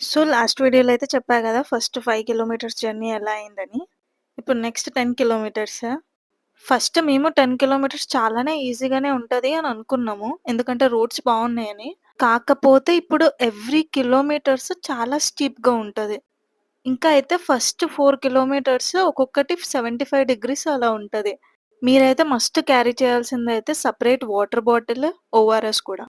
So, last వీడియోలో అయితే చెప్పా కదా ఫస్ట్ ఫైవ్ కిలోమీటర్స్ జర్నీ ఎలా అయిందని. ఇప్పుడు నెక్స్ట్ 10 కిలోమీటర్స్. ఫస్ట్ మేము 10 కిలోమీటర్స్ చాలానే ఈజీగానే ఉంటుంది అని అనుకున్నాము. ఎందుకంటే రోడ్స్ బాగున్నాయని కాకపోతే ఇప్పుడు ఎవ్రీ కిలోమీటర్స్ చాలా స్టీప్‌గా ఉంటుంది ఇంకా అయితే ఫస్ట్ ఫోర్ కిలోమీటర్స్ ఒక్కొక్కటి 75 డిగ్రీస్ అలా ఉంటుంది మీరైతే మస్ట్ క్యారీ చేయాల్సింది అయితే సపరేట్ వాటర్ బాటిల్, ఓఆర్ఎస్ కూడా.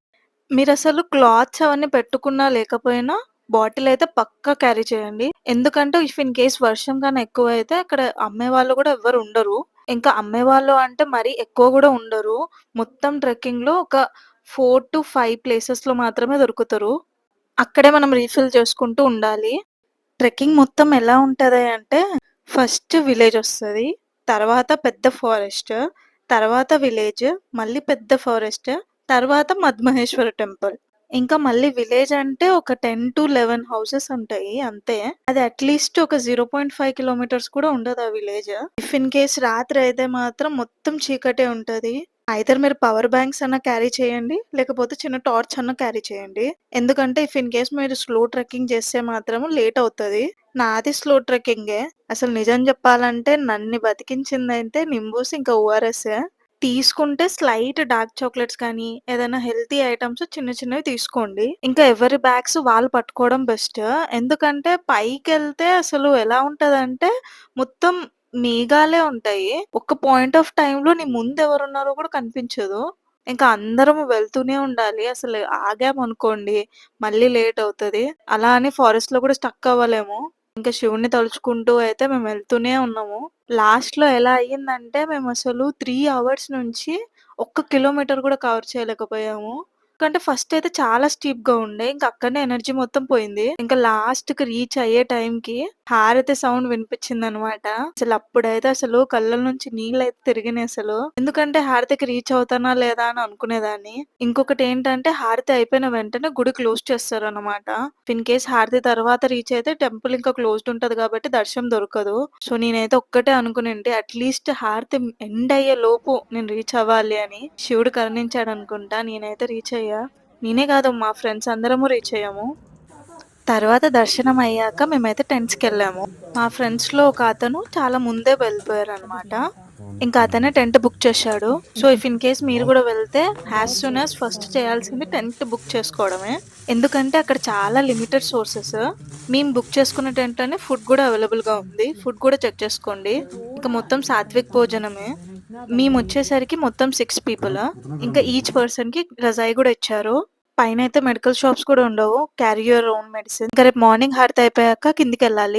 మీరు అసలు క్లాత్స్ అవన్నీ పెట్టుకున్నా లేకపోయినా బాటిల్ అయితే పక్కా క్యారీ చేయండి. ఎందుకంటే ఇఫ్ ఇన్ కేస్ వర్షం కన్నా ఎక్కువ అయితే అక్కడ అమ్మే వాళ్ళు కూడా ఎవ్వరు ఉండరు. ఇంకా అమ్మే వాళ్ళు అంటే మరీ ఎక్కువ కూడా ఉండరు. మొత్తం ట్రెక్కింగ్లో ఒక ఫోర్ టు ఫైవ్ ప్లేసెస్లో మాత్రమే దొరుకుతారు అక్కడే మనం రీఫిల్ చేసుకుంటూ ఉండాలి. ట్రెక్కింగ్ మొత్తం ఎలా ఉంటది అంటే ఫస్ట్ విలేజ్ వస్తుంది తర్వాత పెద్ద ఫారెస్ట్. తర్వాత విలేజ్. మళ్ళీ పెద్ద ఫారెస్ట్. తర్వాత మధ్మహేశ్వర టెంపుల్. ఇంకా మళ్ళీ విలేజ్ అంటే ఒక 10-11 హౌసెస్ ఉంటాయి అంతే. అది అట్‌లీస్ట్ ఒక 0.5 కిలోమీటర్స్ కూడా ఉండదు ఆ విలేజ్. ఇఫ్ ఇన్ కేస్ రాత్రి అయితే మాత్రం మొత్తం చీకటే ఉంటది. ఐదర్ మీరు పవర్ బ్యాంక్స్ అన్న క్యారీ చేయండి. లేకపోతే చిన్న టార్చ్ అన్న క్యారీ చేయండి. ఎందుకంటే ఇఫ్ ఇన్ కేస్ మీరు స్లో ట్రెక్కింగ్ చేస్తే మాత్రం లేట్ అవుతుంది నాది స్లో ట్రెక్కింగే. అసలు నిజం చెప్పాలంటే నన్ను బతికించిందయితే నింబూస్ ఇంకా ఓఆర్ఎస్ తీసుకుంటే స్లైట్ డార్క్ చాక్లెట్స్ కానీ, ఏదైనా హెల్తీ ఐటమ్స్ చిన్న చిన్నవి తీసుకోండి. ఇంకా ఎవరి బ్యాగ్స్ వాళ్ళు పట్టుకోవడం బెస్ట్. ఎందుకంటే పైకెళ్తే అసలు ఎలా ఉంటదంటే మొత్తం మేఘాలే ఉంటాయి. ఒక పాయింట్ ఆఫ్ టైంలో నీ ముందు ఎవరున్నారో కూడా కనిపించదు. ఇంకా అందరం వెళ్తూనే ఉండాలి. అసలు ఆగామనుకోండి మళ్ళీ లేట్ అవుతుంది అలా అని ఫారెస్ట్‌లో కూడా స్టక్ అవ్వలేము. ఇంకా శివుణ్ణి తలుచుకుంటూ అయితే మేము వెళ్తూనే ఉన్నాము. లాస్ట్‌లో ఎలా అయ్యిందంటే మేమసలు 3 అవర్స్ నుంచి ఒక్క కిలోమీటర్ కూడా కవర్ చేయలేకపోయాము. ఎందుకంటే ఫస్ట్ అయితే చాలా స్టీప్గా ఉండే. ఇంకా అక్కడనే ఎనర్జీ మొత్తం పోయింది. ఇంకా లాస్ట్కి రీచ్ అయ్యే టైం కి హారతి సౌండ్ వినిపించిందనమాట. అసలు అప్పుడైతే అసలు కళ్ళ నుంచి నీళ్ళైతే తిరిగినాయి అసలు. ఎందుకంటే హారతికి రీచ్ అవుతానా లేదా అని అనుకునేదాన్ని. ఇంకొకటి ఏంటంటే హారతి అయిపోయిన వెంటనే గుడి క్లోజ్ చేస్తారు అనమాట ఇన్ కేస్ హారతి తర్వాత రీచ్ అయితే టెంపుల్ ఇంకా క్లోజ్డ్ ఉంటది కాబట్టి దర్శనం దొరకదు. సో, నేనైతే ఒక్కటే అనుకునేంటి అట్‌లీస్ట్ హారతి ఎండ్ అయ్యే లోపు నేను రీచ్ అవ్వాలి అని. శివుడు కరుణించాడనుకుంటా. నేనైతే రీచ్ అయ్యా. నేనే కాదు మా ఫ్రెండ్స్ అందరము రీచ్ అయ్యాము. తర్వాత దర్శనం అయ్యాక మేమైతే టెంట్స్కి వెళ్ళాము మా ఫ్రెండ్స్‌లో ఒక అతను చాలా ముందే వెళ్ళిపోయారు అనమాట ఇంకా అతనే టెంట్ బుక్ చేశాడు. సో, ఇఫ్ ఇన్ కేస్ మీరు కూడా వెళ్తే యాస్ సూన్ యాస్ ఫస్ట్ చేయాల్సింది టెంట్ బుక్ చేసుకోవడమే. ఎందుకంటే అక్కడ చాలా లిమిటెడ్ సోర్సెస్. మేము బుక్ చేసుకున్న టెంట్‌లోనే ఫుడ్ కూడా అవైలబుల్‌గా ఉంది. ఫుడ్ కూడా చెక్ చేసుకోండి. ఇంకా మొత్తం సాత్విక్ భోజనమే. మేము వచ్చేసరికి మొత్తం సిక్స్ పీపుల్. ఇంకా ఈచ్ పర్సన్కి రజాయి కూడా ఇచ్చారు. పైన అయితే మెడికల్ షాప్స్ కూడా ఉండవు. Carry your own medicine. ఇంకా రేపు మార్నింగ్ హార్ట్ అయిపోయాక కిందికెళ్ళాలి.